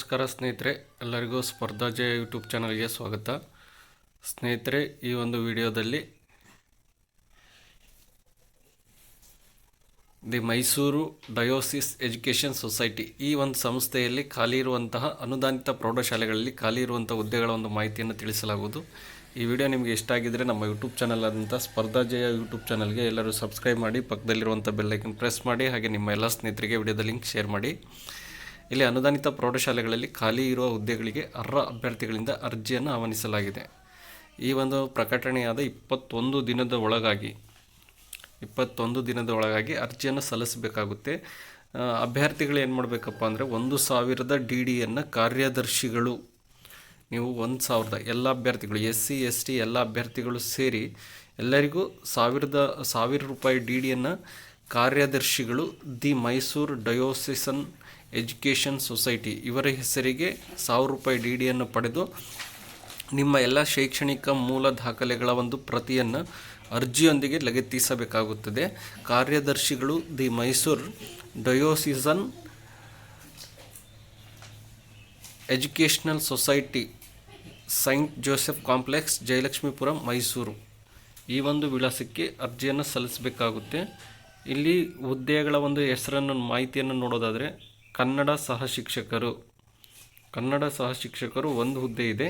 ನಮಸ್ಕಾರ ಸ್ನೇಹಿತರೆ, ಎಲ್ಲರಿಗೂ ಸ್ಪರ್ಧಾ ಜಯ ಯೂಟ್ಯೂಬ್ ಚಾನಲ್ಗೆ ಸ್ವಾಗತ. ಸ್ನೇಹಿತರೆ, ಈ ಒಂದು ವಿಡಿಯೋದಲ್ಲಿ the Mysuru diocese education society ಈ ಒಂದು ಸಂಸ್ಥೆಯಲ್ಲಿ ಖಾಲಿ ಇರುವಂತಹ ಅನುದಾನಿತ ಪ್ರೌಢಶಾಲೆಗಳಲ್ಲಿ ಖಾಲಿ ಇರುವಂಥ ಹುದ್ದೆಗಳ ಒಂದು ಮಾಹಿತಿಯನ್ನು ತಿಳಿಸಲಾಗುವುದು. ಈ ವಿಡಿಯೋ ನಿಮಗೆ ಇಷ್ಟ ಆಗಿದ್ದರೆ ನಮ್ಮ ಯೂಟ್ಯೂಬ್ ಚಾನಲ್ ಆದಂಥ ಸ್ಪರ್ಧಾ ಜಯ ಯೂಟ್ಯೂಬ್ ಚಾನಲ್ಗೆ ಎಲ್ಲರೂ ಸಬ್ಸ್ಕ್ರೈಬ್ ಮಾಡಿ, ಪಕ್ಕದಲ್ಲಿರುವಂಥ ಬೆಲ್ಲೈಕನ್ ಪ್ರೆಸ್ ಮಾಡಿ, ಹಾಗೆ ನಿಮ್ಮ ಎಲ್ಲ ಸ್ನೇಹಿತರಿಗೆ ವಿಡಿಯೋದ ಲಿಂಕ್ ಶೇರ್ ಮಾಡಿ. ಇಲ್ಲಿ ಅನುದಾನಿತ ಪ್ರೌಢಶಾಲೆಗಳಲ್ಲಿ ಖಾಲಿ ಇರುವ ಹುದ್ದೆಗಳಿಗೆ ಅರ್ಹ ಅಭ್ಯರ್ಥಿಗಳಿಂದ ಅರ್ಜಿಯನ್ನು ಆಹ್ವಾನಿಸಲಾಗಿದೆ. ಈ ಒಂದು ಪ್ರಕಟಣೆಯಾದ ಇಪ್ಪತ್ತೊಂದು ದಿನದ ಒಳಗಾಗಿ, ಇಪ್ಪತ್ತೊಂದು ದಿನದ ಒಳಗಾಗಿ ಅರ್ಜಿಯನ್ನು ಸಲ್ಲಿಸಬೇಕಾಗುತ್ತೆ. ಅಭ್ಯರ್ಥಿಗಳು ಏನು ಮಾಡಬೇಕಪ್ಪ ಅಂದರೆ ಒಂದು ಸಾವಿರದ ಡಿ ಡಿಯನ್ನು ಕಾರ್ಯದರ್ಶಿಗಳು, ನೀವು ಒಂದು ಸಾವಿರದ, ಎಲ್ಲ ಅಭ್ಯರ್ಥಿಗಳು ಎಸ್ ಸಿ ಎಸ್ ಟಿ ಎಲ್ಲ ಅಭ್ಯರ್ಥಿಗಳು ಸೇರಿ ಎಲ್ಲರಿಗೂ ಸಾವಿರದ, ಸಾವಿರ ರೂಪಾಯಿ ಡಿ ಡಿಯನ್ನು ಕಾರ್ಯದರ್ಶಿಗಳು the Mysuru diocesan education society. ಇವರ ಹೆಸರಿಗೆ ಸಾವಿರ ರೂಪಾಯಿ ಡಿ ಡಿಯನ್ನು ಪಡೆದು ನಿಮ್ಮ ಎಲ್ಲ ಶೈಕ್ಷಣಿಕ ಮೂಲ ದಾಖಲೆಗಳ ಒಂದು ಪ್ರತಿಯನ್ನು ಅರ್ಜಿಯೊಂದಿಗೆ ಲಗತ್ತಿಸಬೇಕಾಗುತ್ತದೆ. ಕಾರ್ಯದರ್ಶಿಗಳು the Mysuru diocesan educational society, saint Joseph complex, Jayalakshmipuram, Mysuru. ಈ ಒಂದು ವಿಳಾಸಕ್ಕೆ ಅರ್ಜಿಯನ್ನು ಸಲ್ಲಿಸಬೇಕಾಗುತ್ತೆ. ಇಲ್ಲಿ ಹುದ್ದೆಗಳ ಒಂದು ಹೆಸರನ್ನು ಮಾಹಿತಿಯನ್ನು ನೋಡೋದಾದರೆ ಕನ್ನಡ ಸಹ ಶಿಕ್ಷಕರು. ಕನ್ನಡ ಸಹ ಶಿಕ್ಷಕರು ಒಂದು ಹುದ್ದೆ ಇದೆ.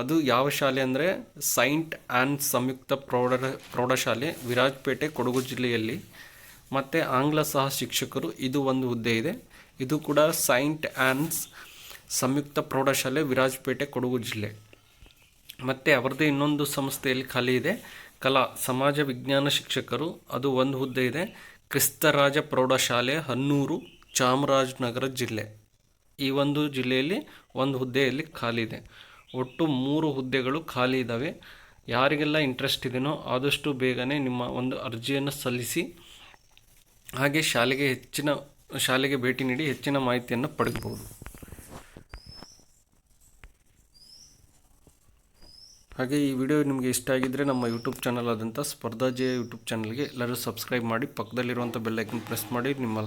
ಅದು ಯಾವ ಶಾಲೆ ಅಂದರೆ ಸೈಂಟ್ ಆ್ಯಂಡ್ ಸಂಯುಕ್ತ ಪ್ರೌಢ, ಪ್ರೌಢಶಾಲೆ, ವಿರಾಜಪೇಟೆ, ಕೊಡಗು ಜಿಲ್ಲೆಯಲ್ಲಿ. ಮತ್ತು ಆಂಗ್ಲ ಸಹ ಶಿಕ್ಷಕರು ಇದು ಒಂದು ಹುದ್ದೆ ಇದೆ. ಇದು ಕೂಡ ಸೈಂಟ್ ಆ್ಯನ್ಸ್ ಸಂಯುಕ್ತ ಪ್ರೌಢಶಾಲೆ, ವಿರಾಜಪೇಟೆ, ಕೊಡಗು ಜಿಲ್ಲೆ. ಮತ್ತು ಅವರದೇ ಇನ್ನೊಂದು ಸಂಸ್ಥೆಯಲ್ಲಿ ಖಾಲಿ ಇದೆ. ಕಲಾ, ಸಮಾಜ ವಿಜ್ಞಾನ ಶಿಕ್ಷಕರು, ಅದು ಒಂದು ಹುದ್ದೆ ಇದೆ. ಕ್ರಿಸ್ತರಾಜ ಪ್ರೌಢಶಾಲೆ, ಹನ್ನೂರು ಚಾಮರಾಜನಗರ ಜಿಲ್ಲೆ. ಈ ಒಂದು ಜಿಲ್ಲೆಯಲ್ಲಿ ಒಂದು ಹುದ್ದೆಯಲ್ಲಿ ಖಾಲಿ ಇದೆ. ಒಟ್ಟು ಮೂರು ಹುದ್ದೆಗಳು ಖಾಲಿ ಇದ್ದಾವೆ ಯಾರಿಗೆಲ್ಲ ಇಂಟ್ರೆಸ್ಟ್ ಇದೆಯೋ ಆದಷ್ಟು ಬೇಗನೆ ನಿಮ್ಮ ಒಂದು ಅರ್ಜಿಯನ್ನು ಸಲ್ಲಿಸಿ, ಹಾಗೆ ಶಾಲೆಗೆ ಹೆಚ್ಚಿನ, ಶಾಲೆಗೆ ಭೇಟಿ ನೀಡಿ ಹೆಚ್ಚಿನ ಮಾಹಿತಿಯನ್ನು ಪಡೆಯಬಹುದು. ಹಾಗೆ ಈ ವಿಡಿಯೋ ನಿಮಗೆ ಇಷ್ಟ ಆಗಿದ್ದರೆ ನಮ್ಮ ಯೂಟ್ಯೂಬ್ ಚಾನಲ್ ಆದಂಥ ಸ್ಪರ್ಧಾ ಜಯ ಯೂಟ್ಯೂಬ್ ಚಾನಲ್ಗೆ ಎಲ್ಲರೂ ಸಬ್ಸ್ಕ್ರೈಬ್ ಮಾಡಿ, ಪಕ್ಕದಲ್ಲಿರುವಂಥ ಬೆಲ್ಲೈಕನ್ ಪ್ರೆಸ್ ಮಾಡಿ, ನಿಮ್ಮ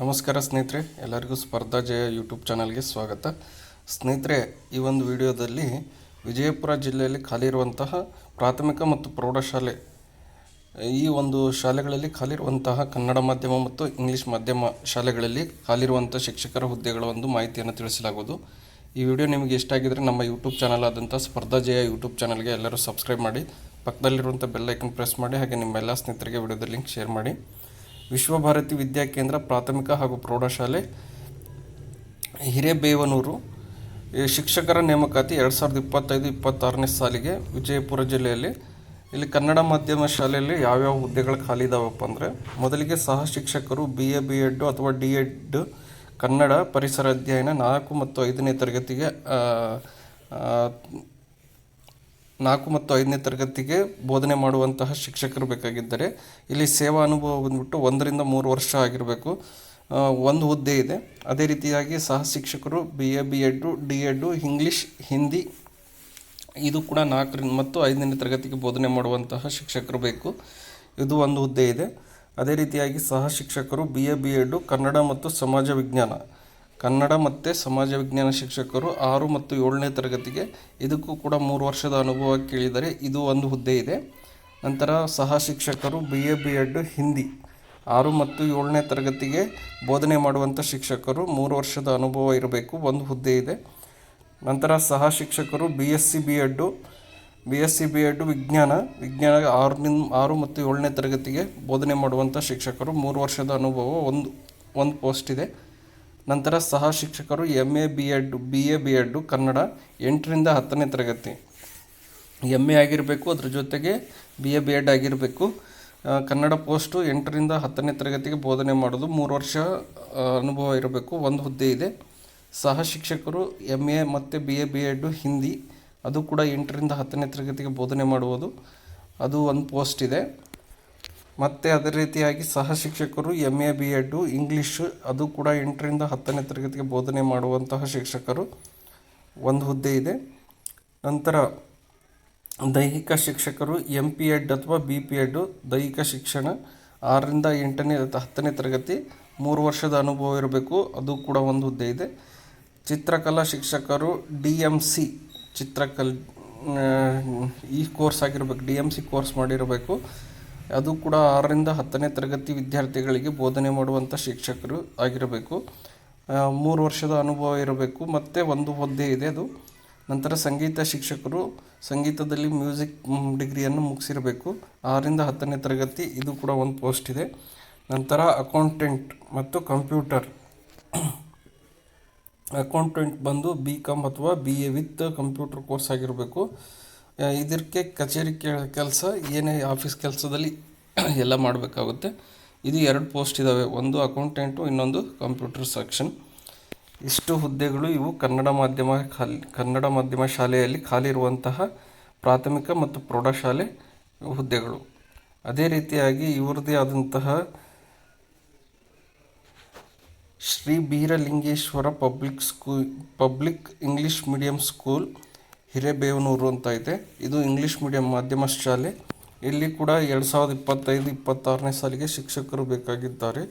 ನಮಸ್ಕಾರ ಸ್ನೇಹಿತರೆ, ಎಲ್ಲರಿಗೂ ಸ್ಪರ್ಧಾ ಜಯ ಯೂಟ್ಯೂಬ್ ಚಾನಲ್ಗೆ ಸ್ವಾಗತ. ಸ್ನೇಹಿತರೆ, ಈ ಒಂದು ವಿಡಿಯೋದಲ್ಲಿ ವಿಜಯಪುರ ಜಿಲ್ಲೆಯಲ್ಲಿ ಖಾಲಿ ಇರುವಂತಹ ಪ್ರಾಥಮಿಕ ಮತ್ತು ಪ್ರೌಢಶಾಲೆ, ಈ ಒಂದು ಶಾಲೆಗಳಲ್ಲಿ ಖಾಲಿರುವಂತಹ ಕನ್ನಡ ಮಾಧ್ಯಮ ಮತ್ತು ಇಂಗ್ಲಿಷ್ ಮಾಧ್ಯಮ ಶಾಲೆಗಳಲ್ಲಿ ಖಾಲಿರುವಂಥ ಶಿಕ್ಷಕರ ಹುದ್ದೆಗಳ ಒಂದು ಮಾಹಿತಿಯನ್ನು ತಿಳಿಸಲಾಗುವುದು. ಈ ವಿಡಿಯೋ ನಿಮಗೆ ಇಷ್ಟ ಆಗಿದ್ದರೆ ನಮ್ಮ ಯೂಟ್ಯೂಬ್ ಚಾನಲ್ ಆದಂಥ ಸ್ಪರ್ಧಾ ಜಯ ಯೂಟ್ಯೂಬ್ ಚಾನಲ್ಗೆ ಎಲ್ಲರೂ ಸಬ್ಸ್ಕ್ರೈಬ್ ಮಾಡಿ ಪಕ್ಕದಲ್ಲಿರುವಂಥ ಬೆಲ್ಲೈಕನ್ ಪ್ರೆಸ್ ಮಾಡಿ ಹಾಗೆ ನಿಮ್ಮ ಎಲ್ಲ ಸ್ನೇಹಿತರಿಗೆ ವಿಡಿಯೋದ ಲಿಂಕ್ ಶೇರ್ ಮಾಡಿ. ವಿಶ್ವಭಾರತಿ ವಿದ್ಯಾಕೇಂದ್ರ ಪ್ರಾಥಮಿಕ ಹಾಗೂ ಪ್ರೌಢಶಾಲೆ, ಹಿರೇಬೇವನೂರು ಶಿಕ್ಷಕರ ನೇಮಕಾತಿ ಎರಡು ಸಾವಿರದ ಇಪ್ಪತ್ತೈದು ಇಪ್ಪತ್ತಾರನೇ ಸಾಲಿಗೆ ವಿಜಯಪುರ ಜಿಲ್ಲೆಯಲ್ಲಿ. ಇಲ್ಲಿ ಕನ್ನಡ ಮಾಧ್ಯಮ ಶಾಲೆಯಲ್ಲಿ ಯಾವ್ಯಾವ ಹುದ್ದೆಗಳು ಖಾಲಿ ಇದಾವಪ್ಪ ಅಂದರೆ, ಮೊದಲಿಗೆ ಸಹ ಶಿಕ್ಷಕರು ಬಿ ಎ ಬಿ ಎಡ್ ಅಥವಾ ಡಿ ಎಡ್ ಕನ್ನಡ ಪರಿಸರ ಅಧ್ಯಯನ ನಾಲ್ಕು ಮತ್ತು ಐದನೇ ತರಗತಿಗೆ ನಾಲ್ಕು ಮತ್ತು ಐದನೇ ತರಗತಿಗೆ ಬೋಧನೆ ಮಾಡುವಂತಹ ಶಿಕ್ಷಕರು ಬೇಕಾಗಿದ್ದರೆ ಇಲ್ಲಿ ಸೇವಾ ಅನುಭವ ಬಂದ್ಬಿಟ್ಟು ಒಂದರಿಂದ ಮೂರು ವರ್ಷ ಆಗಿರಬೇಕು. ಒಂದು ಹುದ್ದೆ ಇದೆ. ಅದೇ ರೀತಿಯಾಗಿ ಸಹ ಶಿಕ್ಷಕರು B A B ed D ed English Hindi ಇದು ಕೂಡ ನಾಲ್ಕರಿಂದ ಮತ್ತು ಐದನೇ ತರಗತಿಗೆ ಬೋಧನೆ ಮಾಡುವಂತಹ ಶಿಕ್ಷಕರು ಬೇಕು. ಇದು ಒಂದು ಹುದ್ದೆ ಇದೆ. ಅದೇ ರೀತಿಯಾಗಿ ಸಹ ಶಿಕ್ಷಕರು B A B ed Kannada ಮತ್ತು ಸಮಾಜ ವಿಜ್ಞಾನ ಕನ್ನಡ ಮತ್ತು ಸಮಾಜ ವಿಜ್ಞಾನ ಶಿಕ್ಷಕರು ಆರು ಮತ್ತು ಏಳನೇ ತರಗತಿಗೆ ಇದಕ್ಕೂ ಕೂಡ ಮೂರು ವರ್ಷದ ಅನುಭವ ಕೇಳಿದರೆ ಇದು ಒಂದು ಹುದ್ದೆ ಇದೆ. ನಂತರ ಸಹ ಶಿಕ್ಷಕರು B A B ed Hindi ಆರು ಮತ್ತು ಏಳನೇ ತರಗತಿಗೆ ಬೋಧನೆ ಮಾಡುವಂಥ ಶಿಕ್ಷಕರು ಮೂರು ವರ್ಷದ ಅನುಭವ ಇರಬೇಕು, ಒಂದು ಹುದ್ದೆ ಇದೆ. ನಂತರ ಸಹ ಶಿಕ್ಷಕರು B S C B ed B S C B ed ವಿಜ್ಞಾನ ವಿಜ್ಞಾನ ಆರನಿಂದ ಆರು ಮತ್ತು ಏಳನೇ ತರಗತಿಗೆ ಬೋಧನೆ ಮಾಡುವಂಥ ಶಿಕ್ಷಕರು ಮೂರು ವರ್ಷದ ಅನುಭವ ಒಂದು ಒಂದು ಪೋಸ್ಟ್ ಇದೆ. ನಂತರ ಸಹ ಶಿಕ್ಷಕರು M A B ed B A B ed Kannada ಎಂಟರಿಂದ ಹತ್ತನೇ ತರಗತಿ. ಎಂ ಎ ಆಗಿರಬೇಕು, ಅದ್ರ ಜೊತೆಗೆ ಬಿ ಎ ಬಿ ಎಡ್ ಆಗಿರಬೇಕು. ಕನ್ನಡ ಪೋಸ್ಟು ಎಂಟರಿಂದ ಹತ್ತನೇ ತರಗತಿಗೆ ಬೋಧನೆ ಮಾಡೋದು ಮೂರು ವರ್ಷ ಅನುಭವ ಇರಬೇಕು, ಒಂದು ಹುದ್ದೆ ಇದೆ. ಸಹ ಶಿಕ್ಷಕರು ಎಂ ಎ ಮತ್ತು B A B ed Hindi, ಅದು ಕೂಡ ಎಂಟರಿಂದ ಹತ್ತನೇ ತರಗತಿಗೆ ಬೋಧನೆ ಮಾಡುವುದು. ಅದು ಒಂದು ಪೋಸ್ಟ್ ಇದೆ. ಮತ್ತು ಅದೇ ರೀತಿಯಾಗಿ ಸಹ ಶಿಕ್ಷಕರು M A B ed English ಅದು ಕೂಡ ಎಂಟರಿಂದ ಹತ್ತನೇ ತರಗತಿಗೆ ಬೋಧನೆ ಮಾಡುವಂತಹ ಶಿಕ್ಷಕರು. ಒಂದು ಹುದ್ದೆ ಇದೆ. ನಂತರ ದೈಹಿಕ ಶಿಕ್ಷಕರು ಎಂ ಪಿ ಎಡ್ ಅಥವಾ ಬಿ ಪಿ ಎಡ್ಡು ದೈಹಿಕ ಶಿಕ್ಷಣ ಆರರಿಂದ ಎಂಟನೇ ಹತ್ತನೇ ತರಗತಿ ಮೂರು ವರ್ಷದ ಅನುಭವ ಇರಬೇಕು. ಅದು ಕೂಡ ಒಂದು ಹುದ್ದೆ ಇದೆ. ಚಿತ್ರಕಲಾ ಶಿಕ್ಷಕರು ಡಿ ಎಂ ಸಿ ಚಿತ್ರಕಲ್ ಈ ಕೋರ್ಸ್ ಆಗಿರಬೇಕು. ಡಿ ಎಂ ಸಿ ಕೋರ್ಸ್ ಮಾಡಿರಬೇಕು. ಅದು ಕೂಡ ಆರರಿಂದ ಹತ್ತನೇ ತರಗತಿ ವಿದ್ಯಾರ್ಥಿಗಳಿಗೆ ಬೋಧನೆ ಮಾಡುವಂಥ ಶಿಕ್ಷಕರು ಆಗಿರಬೇಕು. ಮೂರು ವರ್ಷದ ಅನುಭವ ಇರಬೇಕು. ಮತ್ತು ಒಂದು ಹುದ್ದೆ ಇದೆ ಅದು. ನಂತರ ಸಂಗೀತ ಶಿಕ್ಷಕರು ಸಂಗೀತದಲ್ಲಿ ಮ್ಯೂಸಿಕ್ ಡಿಗ್ರಿಯನ್ನು ಮುಗಿಸಿರಬೇಕು. ಆರರಿಂದ ಹತ್ತನೇ ತರಗತಿ ಇದು ಕೂಡ ಒಂದು ಪೋಸ್ಟ್ ಇದೆ. ನಂತರ ಅಕೌಂಟೆಂಟ್ ಮತ್ತು ಕಂಪ್ಯೂಟರ್. ಅಕೌಂಟೆಂಟ್ ಬಂದು ಬಿ ಕಾಮ್ ಅಥವಾ B A with computer course ಆಗಿರಬೇಕು. ಇದಕ್ಕೆ ಕಚೇರಿ ಕೆಲಸ, ಏನೇ ಆಫೀಸ್ ಕೆಲಸದಲ್ಲಿ ಎಲ್ಲ ಮಾಡಬೇಕಾಗುತ್ತೆ. ಇದು ಎರಡು ಪೋಸ್ಟ್ ಇದ್ದಾವೆ ಒಂದು ಅಕೌಂಟೆಂಟು, ಇನ್ನೊಂದು ಕಂಪ್ಯೂಟರ್ ಸೆಕ್ಷನ್. ಇಷ್ಟು ಹುದ್ದೆಗಳು ಇವು ಕನ್ನಡ ಮಾಧ್ಯಮ ಕನ್ನಡ ಮಾಧ್ಯಮ ಶಾಲೆಯಲ್ಲಿ ಖಾಲಿ ಇರುವಂತಹ ಪ್ರಾಥಮಿಕ ಮತ್ತು ಪ್ರೌಢಶಾಲೆ ಹುದ್ದೆಗಳು. ಅದೇ ರೀತಿಯಾಗಿ ಇವರದೇ ಆದಂತಹ Shri Beeralingeshwara public school public English medium school Hirebevanur ಅಂತ ಇದೆ. ಇದು ಇಂಗ್ಲೀಷ್ ಮೀಡಿಯಂ ಮಾಧ್ಯಮ ಶಾಲೆ. ಇಲ್ಲಿ ಕೂಡ ಎರಡು ಸಾವಿರದ ಇಪ್ಪತ್ತೈದು, ಇಪ್ಪತ್ತಾರನೇ ಸಾಲಿಗೆ ಶಿಕ್ಷಕರು ಬೇಕಾಗಿದ್ದಾರೆ.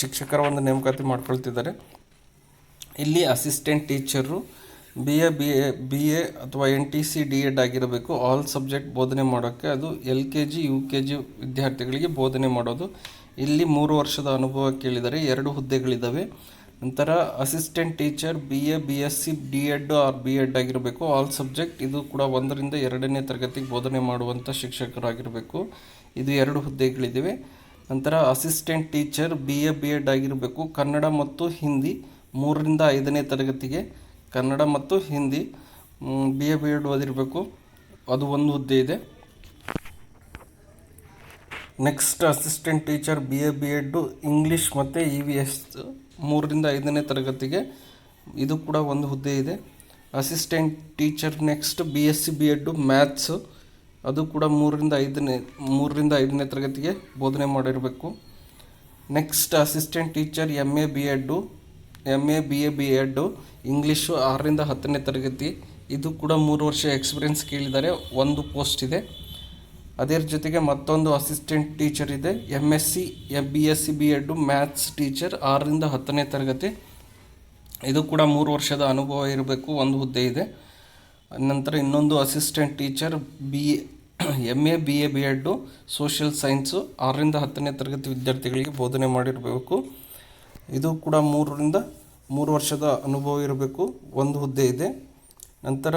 ಶಿಕ್ಷಕರ ಒಂದು ನೇಮಕಾತಿ ಮಾಡ್ಕೊಳ್ತಿದ್ದಾರೆ. ಇಲ್ಲಿ assistant teacher B A B A B A ಅಥವಾ N T C, D ed ಆಗಿರಬೇಕು. ಆಲ್ ಸಬ್ಜೆಕ್ಟ್ ಬೋಧನೆ ಮಾಡೋಕ್ಕೆ ಅದು L K G, U K G ವಿದ್ಯಾರ್ಥಿಗಳಿಗೆ ಬೋಧನೆ ಮಾಡೋದು. ಇಲ್ಲಿ ಮೂರು ವರ್ಷದ ಅನುಭವ ಕೇಳಿದರೆ ಎರಡು ಹುದ್ದೆಗಳಿದ್ದಾವೆ. ನಂತರ assistant teacher B A B S C D Ed or B Ed ಆಗಿರಬೇಕು. ಆಲ್ ಸಬ್ಜೆಕ್ಟ್ ಇದು ಕೂಡ ಒಂದರಿಂದ ಎರಡನೇ ತರಗತಿಗೆ ಬೋಧನೆ ಮಾಡುವಂಥ ಶಿಕ್ಷಕರಾಗಿರಬೇಕು. ಇದು ಎರಡು ಹುದ್ದೆಗಳಿವೆ ನಂತರ assistant teacher B A B ed ಆಗಿರಬೇಕು. ಕನ್ನಡ ಮತ್ತು ಹಿಂದಿ ಮೂರರಿಂದ ಐದನೇ ತರಗತಿಗೆ ಕನ್ನಡ ಮತ್ತು Hindi B A B ed ಓದಿರಬೇಕು. ಅದು ಒಂದು ಹುದ್ದೆ ಇದೆ. Next assistant teacher B A B ed English ಮತ್ತು ಇ ವಿ ಎಸ್ ಮೂರರಿಂದ ಐದನೇ ತರಗತಿಗೆ ಇದು ಕೂಡ ಒಂದು ಹುದ್ದೆ ಇದೆ. Assistant teacher next B S C B ed maths ಅದು ಕೂಡ ಮೂರರಿಂದ ಐದನೇ ಮೂರರಿಂದ ಐದನೇ ತರಗತಿಗೆ ಬೋಧನೆ ಮಾಡಿರಬೇಕು. Next assistant teacher M A B ed M A B A B ed English ಆರರಿಂದ ಹತ್ತನೇ ತರಗತಿ. ಇದು ಕೂಡ ಮೂರು ವರ್ಷ ಎಕ್ಸ್ಪೀರಿಯನ್ಸ್ ಕೇಳಿದ್ದಾರೆ. ಒಂದು ಪೋಸ್ಟ್ ಇದೆ. ಅದರ ಜೊತೆಗೆ ಮತ್ತೊಂದು ಅಸಿಸ್ಟೆಂಟ್ ಟೀಚರ್ ಇದೆ M S C M B S C B ed maths teacher ಆರರಿಂದ ಹತ್ತನೇ ತರಗತಿ. ಇದು ಕೂಡ ಮೂರು ವರ್ಷದ ಅನುಭವ ಇರಬೇಕು, ಒಂದು ಹುದ್ದೆ ಇದೆ. ನಂತರ ಇನ್ನೊಂದು assistant teacher B M A B A B ed social science ಆರರಿಂದ ಹತ್ತನೇ ತರಗತಿ ವಿದ್ಯಾರ್ಥಿಗಳಿಗೆ ಬೋಧನೆ ಮಾಡಿರಬೇಕು. ಇದು ಕೂಡ ಮೂರರಿಂದ ಮೂರು ವರ್ಷದ ಅನುಭವ ಇರಬೇಕು, ಒಂದು ಹುದ್ದೆ ಇದೆ. ನಂತರ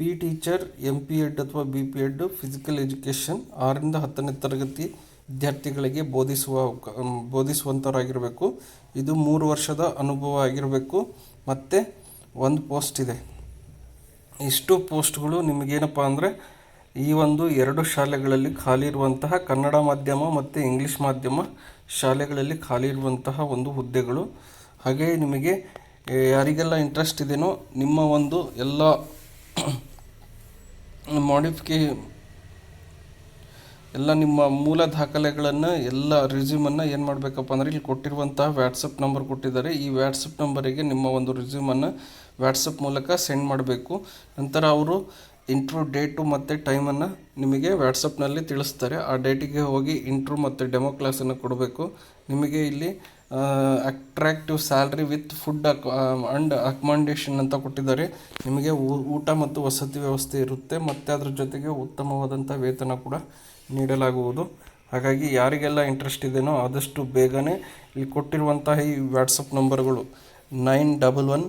P teacher M P ed ಅಥವಾ B P ed physical education ಆರರಿಂದ ಹತ್ತನೇ ತರಗತಿ ವಿದ್ಯಾರ್ಥಿಗಳಿಗೆ ಬೋಧಿಸುವ ಬೋಧಿಸುವಂಥವರಾಗಿರಬೇಕು ಇದು ಮೂರು ವರ್ಷದ ಅನುಭವ ಆಗಿರಬೇಕು. ಮತ್ತು ಒಂದು ಪೋಸ್ಟ್ ಇದೆ. ಇಷ್ಟು ಪೋಸ್ಟ್ಗಳು ನಿಮಗೇನಪ್ಪ ಅಂದರೆ ಈ ಒಂದು ಎರಡು ಶಾಲೆಗಳಲ್ಲಿ ಖಾಲಿ ಇರುವಂತಹ ಕನ್ನಡ ಮಾಧ್ಯಮ ಮತ್ತು ಇಂಗ್ಲೀಷ್ ಮಾಧ್ಯಮ ಶಾಲೆಗಳಲ್ಲಿ ಖಾಲಿ ಇರುವಂತಹ ಒಂದು ಹುದ್ದೆಗಳು. ಹಾಗೆಯೇ ನಿಮಗೆ ಯಾರಿಗೆಲ್ಲ ಇಂಟ್ರೆಸ್ಟ್ ಇದೆಯೋ ನಿಮ್ಮ ಒಂದು ಎಲ್ಲ ಮಾಡಿಫಿಕೇ ಎಲ್ಲ ನಿಮ್ಮ ಮೂಲ ದಾಖಲೆಗಳನ್ನು, ಎಲ್ಲ ರೆಸ್ಯೂಮನ್ನು ಏನು ಮಾಡಬೇಕಪ್ಪ ಅಂದರೆ ಇಲ್ಲಿ ಕೊಟ್ಟಿರುವಂತಹ ವ್ಯಾಟ್ಸಪ್ ನಂಬರ್ ಕೊಟ್ಟಿದ್ದಾರೆ. ಈ ವ್ಯಾಟ್ಸಪ್ ನಂಬರಿಗೆ ನಿಮ್ಮ ಒಂದು ರೆಸ್ಯೂಮನ್ನು ವ್ಯಾಟ್ಸಪ್ ಮೂಲಕ ಸೆಂಡ್ ಮಾಡಬೇಕು. ನಂತರ ಅವರು ಇಂಟ್ರೂ ಡೇಟು ಮತ್ತು ಟೈಮನ್ನು ನಿಮಗೆ ವ್ಯಾಟ್ಸಪ್ನಲ್ಲಿ ತಿಳಿಸ್ತಾರೆ. ಆ ಡೇಟಿಗೆ ಹೋಗಿ ಇಂಟ್ರೂ ಮತ್ತು ಡೆಮೋ ಕ್ಲಾಸನ್ನು ಕೊಡಬೇಕು. ನಿಮಗೆ ಇಲ್ಲಿ ಅಟ್ರಾಕ್ಟಿವ್ ಸ್ಯಾಲ್ರಿ ವಿತ್ ಫುಡ್ ಅಕ್ ಆ್ಯಂಡ್ ಅಕಮಾಂಡೇಷನ್ ಅಂತ ಕೊಟ್ಟಿದ್ದಾರೆ. ನಿಮಗೆ ಊಟ ಮತ್ತು ವಸತಿ ವ್ಯವಸ್ಥೆ ಇರುತ್ತೆ. ಮತ್ತು ಅದ್ರ ಜೊತೆಗೆ ಉತ್ತಮವಾದಂಥ ವೇತನ ಕೂಡ ನೀಡಲಾಗುವುದು. ಹಾಗಾಗಿ ಯಾರಿಗೆಲ್ಲ ಇಂಟ್ರೆಸ್ಟ್ ಇದೆಯೋ ಆದಷ್ಟು ಬೇಗನೆ ಇಲ್ಲಿ ಕೊಟ್ಟಿರುವಂತಹ ಈ WhatsApp ನಂಬರ್ಗಳು nine double one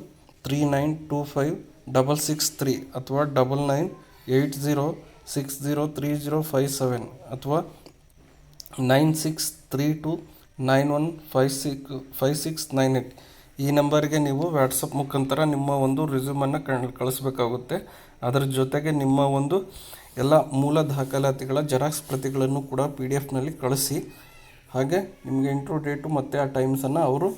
three nine two five double six three ಅಥವಾ double nine eight zero six zero three zero five seven ಅಥವಾ nine six three two nine one five six five six nine eight ಈ ನಂಬರ್ಗೆ ನೀವು WhatsApp ಮುಖಾಂತರ ನಿಮ್ಮ ಒಂದು ರಿಸ್ಯೂಮನ್ನು ಕಳಿಸ್ಬೇಕಾಗುತ್ತೆ. ಅದರ ಜೊತೆಗೆ ನಿಮ್ಮ ಒಂದು ಎಲ್ಲ ಮೂಲ ದಾಖಲಾತಿಗಳ ಜೆರಾಕ್ಸ್ ಪ್ರತಿಗಳನ್ನು ಕೂಡ ಪಿ ಡಿ ಎಫ್ನಲ್ಲಿ ಕಳಿಸಿ. ಹಾಗೆ ನಿಮಗೆ ಇಂಟ್ರೋ ಡೇಟು ಮತ್ತು ಆ ಟೈಮ್ಸನ್ನು ಅವರು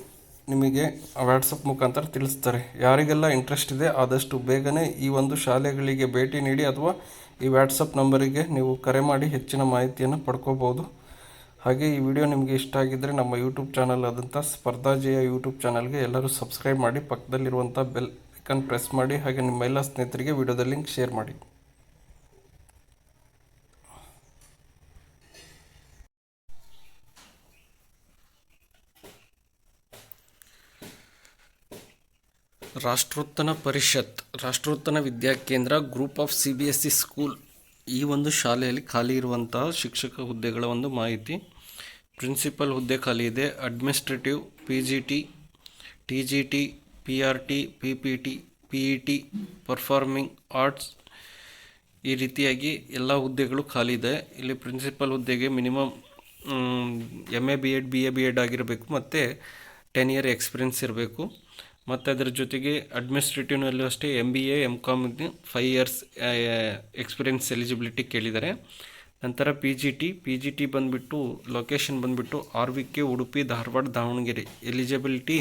ನಿಮಗೆ ವ್ಯಾಟ್ಸಪ್ ಮುಖಾಂತರ ತಿಳಿಸ್ತಾರೆ. ಯಾರಿಗೆಲ್ಲ ಇಂಟ್ರೆಸ್ಟ್ ಇದೆ, ಆದಷ್ಟು ಬೇಗನೆ ಈ ಒಂದು ಶಾಲೆಗಳಿಗೆ ಭೇಟಿ ನೀಡಿ ಅಥವಾ ಈ ವ್ಯಾಟ್ಸಪ್ ನಂಬರಿಗೆ ನೀವು ಕರೆ ಮಾಡಿ ಹೆಚ್ಚಿನ ಮಾಹಿತಿಯನ್ನು ಪಡ್ಕೋಬೋದು. ಹಾಗೆ ಈ ವಿಡಿಯೋ ನಿಮಗೆ ಇಷ್ಟ ಆಗಿದ್ದರೆ ನಮ್ಮ ಯೂಟ್ಯೂಬ್ ಚಾನಲ್ ಆದಂಥ ಸ್ಪರ್ಧಾಜಿಯ ಯೂಟ್ಯೂಬ್ ಚಾನಲ್ಗೆ ಎಲ್ಲರೂ ಸಬ್ಸ್ಕ್ರೈಬ್ ಮಾಡಿ, ಪಕ್ಕದಲ್ಲಿರುವಂಥ ಬೆಲ್ ಐಕನ್ ಪ್ರೆಸ್ ಮಾಡಿ, ಹಾಗೆ ನಿಮ್ಮ ಎಲ್ಲ ಸ್ನೇಹಿತರಿಗೆ ವಿಡಿಯೋದ ಲಿಂಕ್ ಶೇರ್ ಮಾಡಿ. Rashtrotthana Parishat, Rashtrotthana Vidyakendra group of C B S C school ಈ ಒಂದು ಶಾಲೆಯಲ್ಲಿ ಖಾಲಿ ಇರುವಂತಹ ಶಿಕ್ಷಕ ಹುದ್ದೆಗಳ ಒಂದು ಮಾಹಿತಿ. ಪ್ರಿನ್ಸಿಪಲ್ ಹುದ್ದೆ ಖಾಲಿ ಇದೆ. Administrative P G T T G T P R T P P T P E T performing arts ಈ ರೀತಿಯಾಗಿ ಎಲ್ಲ ಹುದ್ದೆಗಳು ಖಾಲಿ ಇದೆ. ಇಲ್ಲಿ ಪ್ರಿನ್ಸಿಪಲ್ ಹುದ್ದೆಗೆ minimum M A B ed B A B ed ಆಗಿರಬೇಕು. ಮತ್ತು ಟೆನ್ ಇಯರ್ ಎಕ್ಸ್ಪೀರಿಯನ್ಸ್ ಇರಬೇಕು. ಮತ್ತು ಅದರ ಜೊತೆಗೆ ಅಡ್ಮಿನಿಸ್ಟ್ರೇಟಿವ್ನಲ್ಲೂ ಅಷ್ಟೇ M B A M com five years experience eligibility ಕೇಳಿದ್ದಾರೆ. ನಂತರ P G T P G T ಬಂದುಬಿಟ್ಟು ಲೊಕೇಶನ್ ಬಂದುಬಿಟ್ಟು R V K Udupi, Dharwad, Davanagere. Eligibility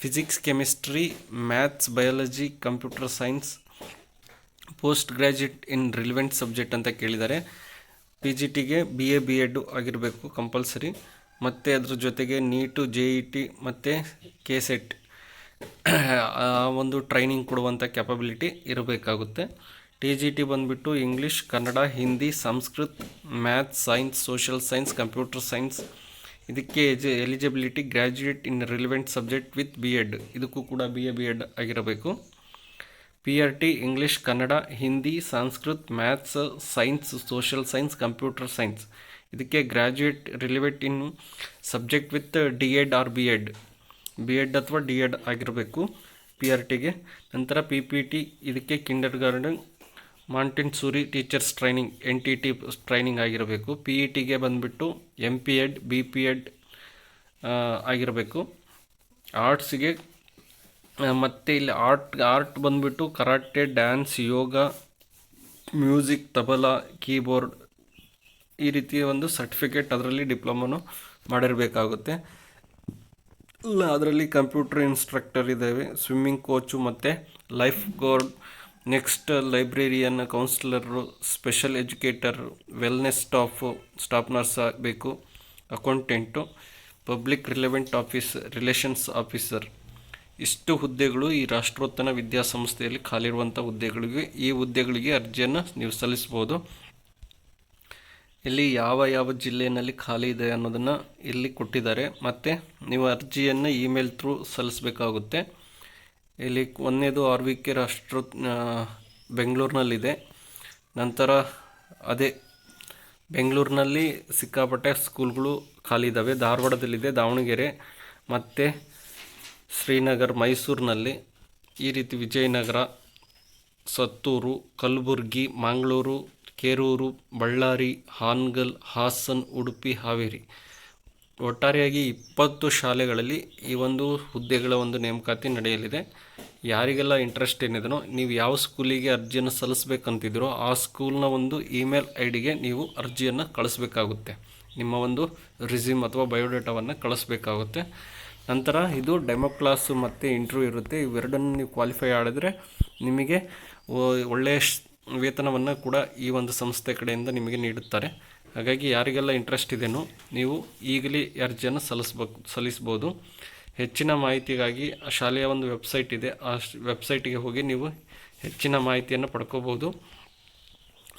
physics chemistry maths biology computer science post graduate in relevant subject ಅಂತ ಕೇಳಿದ್ದಾರೆ. P G ಟಿಗೆ B A B Ed ಆಗಿರಬೇಕು compulsory ಮತ್ತು ಅದ್ರ ಜೊತೆಗೆ NEET J E T ಮತ್ತು ಕೆ ಸೆಟ್ ಆ ಒಂದು ಟ್ರೈನಿಂಗ್ ಕೊಡುವಂಥ ಕ್ಯಾಪಬಿಲಿಟಿ ಇರಬೇಕಾಗುತ್ತೆ. ಟಿ ಜಿ ಟಿ ಬಂದುಬಿಟ್ಟು English, Kannada, Hindi, Sanskrit, maths, science, social science, computer science. ಇದಕ್ಕೆ AG, eligibility graduate in relevant subject with B ed. ಇದಕ್ಕೂ ಕೂಡ ಬಿ ಎ, ಬಿ ಎಡ್ ಆಗಿರಬೇಕು. P R T, English, Kannada, Hindi, Sanskrit, maths, science, social science, computer science. ಇದಕ್ಕೆ graduate relevant in subject with D ed or B ed. B ed ಅಥವಾ D Ed ಆಗಿರಬೇಕು P R ಟಿಗೆ ನಂತರ P P T, ಇದಕ್ಕೆ kindergarten Montessori teachers training N T T training ಆಗಿರಬೇಕು. P E ಟಿಗೆ ಬಂದುಬಿಟ್ಟು M P ed B P ed ಆಗಿರಬೇಕು. ಆರ್ಟ್ಸಿಗೆ ಮತ್ತು ಇಲ್ಲಿ ಆರ್ಟ್ ಆರ್ಟ್ ಬಂದುಬಿಟ್ಟು karate dance yoga music tabla keyboard ಈ ರೀತಿಯ ಒಂದು ಸರ್ಟಿಫಿಕೇಟ್ ಅದರಲ್ಲಿ ಡಿಪ್ಲೊಮೊನು ಮಾಡಿರಬೇಕಾಗುತ್ತೆ. ಅದರಲ್ಲಿ ಕಂಪ್ಯೂಟರ್ ಇನ್ಸ್ಟ್ರಕ್ಟರ್ ಇದ್ದಾವೆ. ಸ್ವಿಮ್ಮಿಂಗ್ ಕೋಚು ಮತ್ತು lifeguard next librarian counsellor, special educator, wellness staff, staff nurse ಆಗಬೇಕು. Accountant, public relevant office, relations officer. ಇಷ್ಟು ಹುದ್ದೆಗಳು ಈ ರಾಷ್ಟ್ರೋತ್ತನ ವಿದ್ಯಾಸಂಸ್ಥೆಯಲ್ಲಿ ಖಾಲಿರುವಂಥ ಹುದ್ದೆಗಳಿಗೆ ಈ ಹುದ್ದೆಗಳಿಗೆ ಅರ್ಜಿಯನ್ನು ನೀವು ಸಲ್ಲಿಸ್ಬೋದು. ಇಲ್ಲಿ ಯಾವ ಯಾವ ಜಿಲ್ಲೆಯಲ್ಲಿ ಖಾಲಿ ಇದೆ ಅನ್ನೋದನ್ನು ಇಲ್ಲಿ ಕೊಟ್ಟಿದ್ದಾರೆ. ಮತ್ತು ನೀವು ಅರ್ಜಿಯನ್ನು ಇಮೇಲ್ ಥ್ರೂ ಸಲ್ಲಿಸಬೇಕಾಗುತ್ತೆ. ಇಲ್ಲಿ ಒಂದನೇದು ಆರ್ ವಿ ಕೆ ರಾಷ್ಟ್ರ ಬೆಂಗಳೂರಿನಲ್ಲಿದೆ. ನಂತರ ಅದೇ ಬೆಂಗಳೂರಿನಲ್ಲಿ ಸಿಕ್ಕಾಪಟ್ಟೆ ಸ್ಕೂಲ್ಗಳು ಖಾಲಿ ಇದ್ದಾವೆ ಧಾರವಾಡದಲ್ಲಿದೆ, ದಾವಣಗೆರೆ, ಮತ್ತು ಶ್ರೀನಗರ್, ಮೈಸೂರಿನಲ್ಲಿ. ಈ ರೀತಿ ವಿಜಯನಗರ, ಸತ್ತೂರು, ಕಲಬುರ್ಗಿ, ಮಂಗಳೂರು, ಕೇರೂರು, ಬಳ್ಳಾರಿ, ಹಾನಗಲ್, ಹಾಸನ್, ಉಡುಪಿ, ಹಾವೇರಿ. ಒಟ್ಟಾರೆಯಾಗಿ ಇಪ್ಪತ್ತು ಶಾಲೆಗಳಲ್ಲಿ ಈ ಒಂದು ಹುದ್ದೆಗಳ ಒಂದು ನೇಮಕಾತಿ ನಡೆಯಲಿದೆ. ಯಾರಿಗೆಲ್ಲ ಇಂಟ್ರೆಸ್ಟ್ ಏನಿದನೋ, ನೀವು ಯಾವ ಸ್ಕೂಲಿಗೆ ಅರ್ಜಿಯನ್ನು ಸಲ್ಲಿಸಬೇಕಂತಿದ್ದೀರೋ, ಆ ಸ್ಕೂಲ್ನ ಒಂದು ಇಮೇಲ್ ಐ ಡಿಗೆ ನೀವು ಅರ್ಜಿಯನ್ನು ಕಳಿಸ್ಬೇಕಾಗುತ್ತೆ. ನಿಮ್ಮ ಒಂದು ರಿಸ್ಯೂಮ್ ಅಥವಾ ಬಯೋಡೇಟಾವನ್ನು ಕಳಿಸ್ಬೇಕಾಗುತ್ತೆ. ನಂತರ ಇದು ಡೆಮೋ ಕ್ಲಾಸು ಮತ್ತು ಇಂಟರ್ವ್ಯೂ ಇರುತ್ತೆ. ಇವೆರಡನ್ನು ನೀವು ಕ್ವಾಲಿಫೈ ಆಡಿದ್ರೆ ನಿಮಗೆ ಒಳ್ಳೆಯ ವೇತನವನ್ನು ಕೂಡ ಈ ಒಂದು ಸಂಸ್ಥೆ ಕಡೆಯಿಂದ ನಿಮಗೆ ನೀಡುತ್ತಾರೆ. ಹಾಗಾಗಿ ಯಾರಿಗೆಲ್ಲ ಇಂಟ್ರೆಸ್ಟ್ ಇದೆಯೋ ನೀವು ಈಗಲೇ ಅರ್ಜಿಯನ್ನು ಸಲ್ಲಿಸ್ಬೇಕು, ಸಲ್ಲಿಸ್ಬೋದು. ಹೆಚ್ಚಿನ ಮಾಹಿತಿಗಾಗಿ ಆ ಶಾಲೆಯ ಒಂದು ವೆಬ್ಸೈಟ್ ಇದೆ. ಆ ವೆಬ್ಸೈಟಿಗೆ ಹೋಗಿ ನೀವು ಹೆಚ್ಚಿನ ಮಾಹಿತಿಯನ್ನು ಪಡ್ಕೋಬೋದು.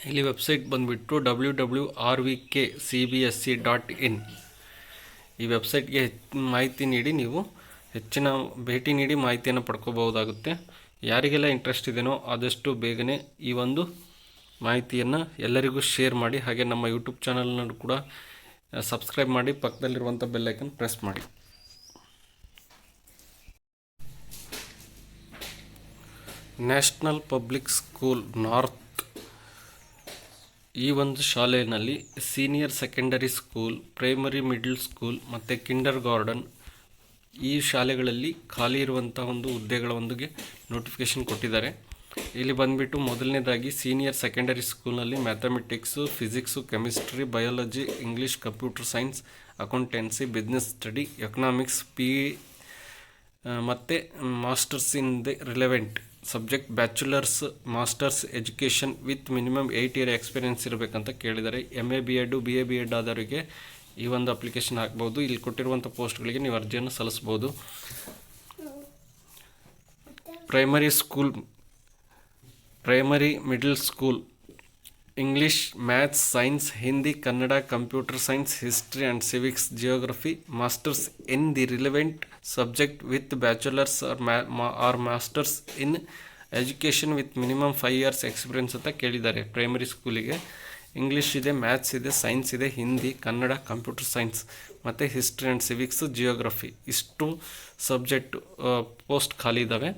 ಇಲ್ಲಿ ವೆಬ್ಸೈಟ್ ಬಂದುಬಿಟ್ಟು W W R V K C B S C dot in ಈ ವೆಬ್ಸೈಟ್ಗೆ ಮಾಹಿತಿ ನೀಡಿ ನೀವು ಹೆಚ್ಚಿನ ಭೇಟಿ ನೀಡಿ ಮಾಹಿತಿಯನ್ನು ಪಡ್ಕೋಬಹುದಾಗುತ್ತೆ. ಯಾರಿಗೆಲ್ಲ ಇಂಟ್ರೆಸ್ಟ್ ಇದೆಯೋ ಆದಷ್ಟು ಬೇಗನೆ ಈ ಒಂದು ಮಾಹಿತಿಯನ್ನು ಎಲ್ಲರಿಗೂ ಶೇರ್ ಮಾಡಿ, ಹಾಗೆ ನಮ್ಮ ಯೂಟ್ಯೂಬ್ ಚಾನಲ್ನ ಕೂಡ ಸಬ್ಸ್ಕ್ರೈಬ್ ಮಾಡಿ ಪಕ್ಕದಲ್ಲಿರುವಂಥ ಬೆಲ್ಲೈಕನ್ ಪ್ರೆಸ್ ಮಾಡಿ. ನ್ಯಾಷನಲ್ ಪಬ್ಲಿಕ್ ಸ್ಕೂಲ್ ನಾರ್ತ್ ಈ ಒಂದು ಶಾಲೆಯಲ್ಲಿ senior secondary school primary middle school ಮತ್ತು ಕಿಂಡರ್ ಗಾರ್ಡನ್ ಈ ಶಾಲೆಗಳಲ್ಲಿ ಖಾಲಿ ಇರುವಂಥ ಒಂದು ಹುದ್ದೆಗಳ ಒಂದಿಗೆ ನೋಟಿಫಿಕೇಷನ್ ಕೊಟ್ಟಿದ್ದಾರೆ. ಇಲ್ಲಿ ಬಂದುಬಿಟ್ಟು ಮೊದಲನೇದಾಗಿ ಸೀನಿಯರ್ ಸೆಕೆಂಡರಿ ಸ್ಕೂಲ್ನಲ್ಲಿ mathematics physics chemistry biology English computer science accountancy business study economics P ಮತ್ತು masters in the relevant subject bachelors masters education with minimum eight year experience ಇರಬೇಕಂತ ಕೇಳಿದ್ದಾರೆ. M A B ed B A B ed ಆದವರಿಗೆ ಈ ಒಂದು application ಹಾಕ್ಬೋದು. ಇಲ್ಲಿ ಕೊಟ್ಟಿರುವಂಥ ಪೋಸ್ಟ್ಗಳಿಗೆ ನೀವು ಅರ್ಜಿಯನ್ನು ಸಲ್ಲಿಸ್ಬೋದು. Primary school primary middle school English maths science Hindi Kannada computer science history and civics geography masters in the relevant subject with bachelors or ma or masters in education with minimum five years experience ಅಂತ ಕೇಳಿದ್ದಾರೆ primary ಸ್ಕೂಲಿಗೆ English ಇದೆ maths ಇದೆ science ಇದೆ Hindi Kannada computer science ಮತ್ತು history and civics geography ಇಷ್ಟು subject post ಖಾಲಿ ಇದ್ದಾವೆ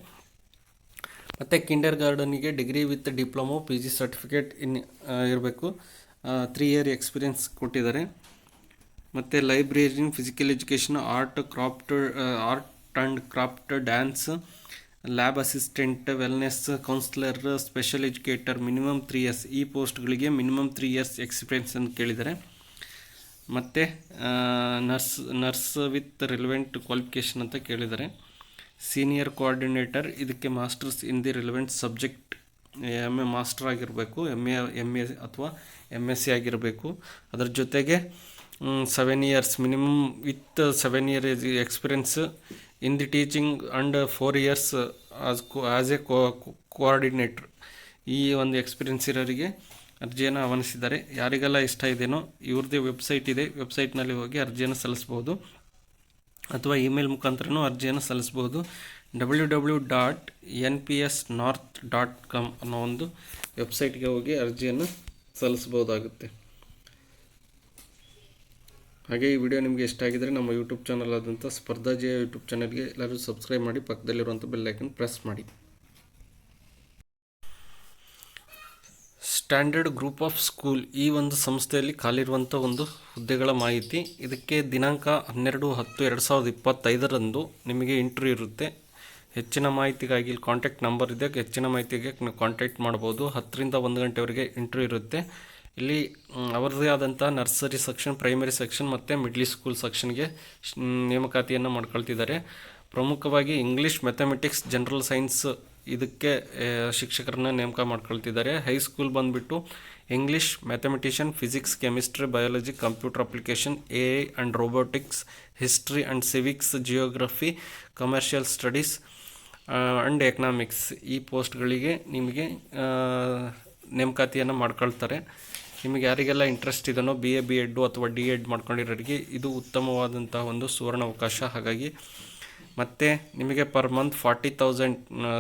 ಮತ್ತು ಕಿಂಡರ್ ಗಾರ್ಡನಿಗೆ degree with diploma P G certificate in ಇರಬೇಕು. ತ್ರೀ ಇಯರ್ ಎಕ್ಸ್ಪೀರಿಯನ್ಸ್ ಕೊಟ್ಟಿದ್ದಾರೆ. ಮತ್ತು library physical education art craft art and craft dance lab assistant wellness counsellor special educator minimum three years ಈ ಪೋಸ್ಟ್ಗಳಿಗೆ ಮಿನಿಮಮ್ ತ್ರೀ ಇಯರ್ಸ್ ಎಕ್ಸ್ಪೀರಿಯನ್ಸ್ ಅಂತ ಕೇಳಿದ್ದಾರೆ. ಮತ್ತು nurse nurse with relevant qualification ಅಂತ ಕೇಳಿದ್ದಾರೆ. ಸೀನಿಯರ್ ಕೋಆರ್ಡಿನೇಟರ್ ಇದಕ್ಕೆ masters in the relevant subject M A master ಆಗಿರಬೇಕು M A M A ಅಥವಾ ಎಂ ಎಸ್ ಸಿ ಆಗಿರಬೇಕು. ಅದರ ಜೊತೆಗೆ seven years minimum with seven year experience in the teaching and four years as co as a coordinator ಈ ಒಂದು experience ಇರೋರಿಗೆ ಅರ್ಜಿಯನ್ನು ಆಹ್ವಾನಿಸಿದ್ದಾರೆ. ಯಾರಿಗೆಲ್ಲ ಇಷ್ಟ ಇದೆಯೋ ಇವ್ರದ್ದೇ ವೆಬ್ಸೈಟ್ ಇದೆ. ವೆಬ್ಸೈಟ್ನಲ್ಲಿ ಹೋಗಿ ಅರ್ಜಿಯನ್ನು ಸಲ್ಲಿಸ್ಬೋದು. ಅಥವಾ ಇಮೇಲ್ ಮುಖಾಂತರನೂ ಅರ್ಜಿಯನ್ನು ಸಲ್ಲಿಸ್ಬೋದು. W W dot N P S north dot com ಅನ್ನೋ ಒಂದು ವೆಬ್ಸೈಟ್ಗೆ ಹೋಗಿ ಅರ್ಜಿಯನ್ನು ಸಲ್ಲಿಸ್ಬೋದಾಗುತ್ತೆ. ಹಾಗೆ ಈ ವಿಡಿಯೋ ನಿಮಗೆ ಇಷ್ಟ ಆಗಿದರೆ ನಮ್ಮ ಯೂಟ್ಯೂಬ್ ಚಾನಲ್ ಆದಂಥ ಸ್ಪರ್ಧಾಜಿಯ ಯೂಟ್ಯೂಬ್ ಚಾನಲ್ಗೆ ಎಲ್ಲರೂ ಸಬ್ಸ್ಕ್ರೈಬ್ ಮಾಡಿ ಪಕ್ಕದಲ್ಲಿರುವಂಥ ಬೆಲ್ಲೈಕನ್ ಪ್ರೆಸ್ ಮಾಡಿ. ಸ್ಟ್ಯಾಂಡರ್ಡ್ ಗ್ರೂಪ್ ಆಫ್ ಸ್ಕೂಲ್ ಈ ಒಂದು ಸಂಸ್ಥೆಯಲ್ಲಿ ಖಾಲಿರುವಂಥ ಒಂದು ಹುದ್ದೆಗಳ ಮಾಹಿತಿ. ಇದಕ್ಕೆ ದಿನಾಂಕ ಹನ್ನೆರಡು ಹತ್ತು ಎರಡು ಸಾವಿರದ ಇಪ್ಪತ್ತೈದರಂದು ನಿಮಗೆ ಇಂಟ್ರ್ಯೂ ಇರುತ್ತೆ. ಹೆಚ್ಚಿನ ಮಾಹಿತಿಗಾಗಿ ಇಲ್ಲಿ ಕಾಂಟ್ಯಾಕ್ಟ್ ನಂಬರ್ ಇದೆ. ಹೆಚ್ಚಿನ ಮಾಹಿತಿಗೆ ನೀವು ಕಾಂಟ್ಯಾಕ್ಟ್ ಮಾಡ್ಬೋದು. ಹತ್ತರಿಂದ ಒಂದು ಗಂಟೆವರೆಗೆ ಇಂಟ್ರ್ಯೂ ಇರುತ್ತೆ. ಇಲ್ಲಿ ಅವರದೇ ಆದಂಥ ನರ್ಸರಿ ಸೆಕ್ಷನ್ ಪ್ರೈಮರಿ ಸೆಕ್ಷನ್ ಮತ್ತು ಮಿಡ್ಲಿ ಸ್ಕೂಲ್ ಸೆಕ್ಷನ್ಗೆ ನೇಮಕಾತಿಯನ್ನು ಮಾಡ್ಕೊಳ್ತಿದ್ದಾರೆ. ಪ್ರಮುಖವಾಗಿ ಇಂಗ್ಲೀಷ್ ಮ್ಯಾಥಮೆಟಿಕ್ಸ್ ಜನರಲ್ ಸೈನ್ಸ್ ಇದಕ್ಕೆ ಶಿಕ್ಷಕರನ್ನ ನೇಮಕ ಮಾಡ್ಕೊಳ್ತಿದ್ದಾರೆ. ಹೈಸ್ಕೂಲ್ ಬಂದುಬಿಟ್ಟು English, mathematician, physics, chemistry, biology, computer application, A I and robotics, history and civics, geography, commercial studies and economics. ಈ ಪೋಸ್ಟ್ಗಳಿಗೆ ನಿಮಗೆ ನೇಮಕಾತಿಯನ್ನು ಮಾಡ್ಕೊಳ್ತಾರೆ. ನಿಮಗೆ ಯಾರಿಗೆಲ್ಲ ಇಂಟ್ರೆಸ್ಟ್ ಇದನ್ನೋ ಬಿ ಎ, ಬಿ ಎಡ್ಡು ಅಥವಾ ಡಿ ಎಡ್ ಮಾಡ್ಕೊಂಡಿರೋರಿಗೆ ಇದು ಉತ್ತಮವಾದಂತಹ ಒಂದು ಸುವರ್ಣ ಅವಕಾಶ ಹಾಗಾಗಿ ಮತ್ತು ನಿಮಗೆ per month forty thousand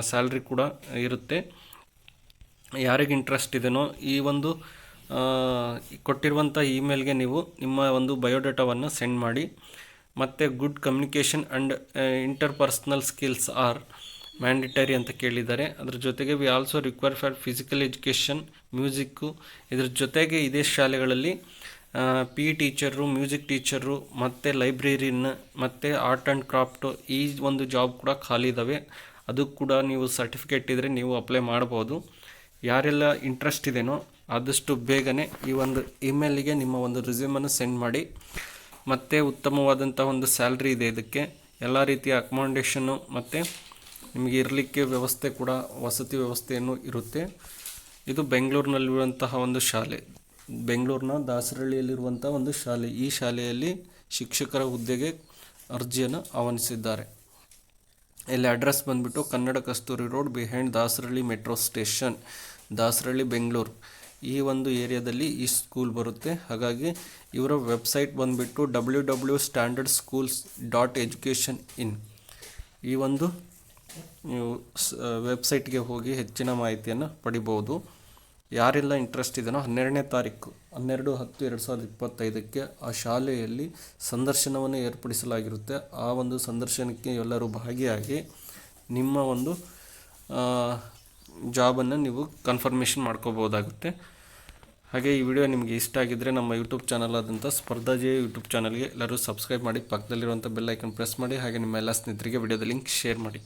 salary ಕೂಡ ಇರುತ್ತೆ. ಯಾರಿಗೆ ಇಂಟ್ರೆಸ್ಟ್ ಇದೆಯೋ ಈ ಒಂದು ಕೊಟ್ಟಿರುವಂಥ ಇಮೇಲ್ಗೆ ನೀವು ನಿಮ್ಮ ಒಂದು ಬಯೋಡೇಟಾವನ್ನು ಸೆಂಡ್ ಮಾಡಿ. ಮತ್ತು good communication and interpersonal skills are mandatory ಅಂತ ಕೇಳಿದ್ದಾರೆ. ಅದ್ರ ಜೊತೆಗೆ we also require for physical education music ಇದ್ರ ಜೊತೆಗೆ ಇದೇ ಶಾಲೆಗಳಲ್ಲಿ ಪಿ ಟೀಚರು ಮ್ಯೂಸಿಕ್ ಟೀಚರು ಮತ್ತು ಲೈಬ್ರರಿನ ಮತ್ತು ಆರ್ಟ್ ಆ್ಯಂಡ್ ಕ್ರಾಫ್ಟು ಈ ಒಂದು ಜಾಬ್ ಕೂಡ ಖಾಲಿ ಇದ್ದಾವೆ ಅದು ಕೂಡ ನೀವು ಸರ್ಟಿಫಿಕೇಟ್ ಇದ್ದರೆ ನೀವು ಅಪ್ಲೈ ಮಾಡ್ಬೋದು ಯಾರೆಲ್ಲ ಇಂಟ್ರೆಸ್ಟ್ ಇದೆಯೋ ಆದಷ್ಟು ಬೇಗನೆ ಈ ಒಂದು ಇಮೇಲಿಗೆ ನಿಮ್ಮ ಒಂದು ರೆಸ್ಯೂಮನ್ನು ಸೆಂಡ್ ಮಾಡಿ. ಮತ್ತು ಉತ್ತಮವಾದಂಥ ಒಂದು ಸ್ಯಾಲ್ರಿ ಇದೆ ಇದಕ್ಕೆ. ಎಲ್ಲ ರೀತಿಯ ಅಕೊಮೊಡೇಷನ್ನು ಮತ್ತು ನಿಮಗೆ ಇರಲಿಕ್ಕೆ ವ್ಯವಸ್ಥೆ ಕೂಡ, ವಸತಿ ವ್ಯವಸ್ಥೆಯನ್ನು ಇರುತ್ತೆ. ಇದು ಬೆಂಗಳೂರಿನಲ್ಲಿರುವಂತಹ ಒಂದು ಶಾಲೆ. ಬೆಂಗಳೂರಿನ ದಾಸರಳ್ಳಿಯಲ್ಲಿರುವಂಥ ಒಂದು ಶಾಲೆ. ಈ ಶಾಲೆಯಲ್ಲಿ ಶಿಕ್ಷಕರ ಹುದ್ದೆಗೆ ಅರ್ಜಿಯನ್ನು ಆಹ್ವಾನಿಸಿದ್ದಾರೆ. ಇಲ್ಲಿ ಅಡ್ರೆಸ್ ಬಂದುಬಿಟ್ಟು Kannada Kasturi road behind Dasarahalli metro station Dasarahalli, Bengaluru. ಈ ಒಂದು ಏರಿಯಾದಲ್ಲಿ ಈ ಸ್ಕೂಲ್ ಬರುತ್ತೆ. ಹಾಗಾಗಿ ಇವರ ವೆಬ್ಸೈಟ್ ಬಂದುಬಿಟ್ಟು W W standard schools dot education in ಈ ಒಂದು ವೆಬ್ಸೈಟ್ಗೆ ಹೋಗಿ ಹೆಚ್ಚಿನ ಮಾಹಿತಿಯನ್ನು ಪಡಿಬೋದು ಯಾರೆಲ್ಲ ಇಂಟ್ರೆಸ್ಟ್ ಇದೆಯೋ ಹನ್ನೆರಡನೇ ತಾರೀಕು, ಹನ್ನೆರಡು ಹತ್ತು ಎರಡು ಸಾವಿರದ ಇಪ್ಪತ್ತೈದಕ್ಕೆ ಆ ಶಾಲೆಯಲ್ಲಿ ಸಂದರ್ಶನವನ್ನು ಏರ್ಪಡಿಸಲಾಗಿರುತ್ತೆ. ಆ ಒಂದು ಸಂದರ್ಶನಕ್ಕೆ ಎಲ್ಲರೂ ಭಾಗಿಯಾಗಿ ನಿಮ್ಮ ಒಂದು ಜಾಬನ್ನು ನೀವು ಕನ್ಫರ್ಮೇಷನ್ ಮಾಡ್ಕೋಬೋದಾಗುತ್ತೆ. ಹಾಗೆ ಈ ವಿಡಿಯೋ ನಿಮಗೆ ಇಷ್ಟ ಆಗಿದ್ದರೆ ನಮ್ಮ ಯೂಟ್ಯೂಬ್ ಚಾನಲ್ ಆದಂಥ ಸ್ಪರ್ಧಾ ಜೆ ಯೂಟ್ಯೂಬ್ ಚಾನಲ್ಗೆ ಎಲ್ಲರೂ ಸಬ್ಸ್ಕ್ರೈಬ್ ಮಾಡಿ, ಪಕ್ಕದಲ್ಲಿರುವಂಥ ಬೆಲ್ ಐಕನ್ ಪ್ರೆಸ್ ಮಾಡಿ, ಹಾಗೆ ನಿಮ್ಮ ಎಲ್ಲ ಸ್ನೇಹಿತರಿಗೆ ವಿಡಿಯೋದ ಲಿಂಕ್ ಶೇರ್ ಮಾಡಿ.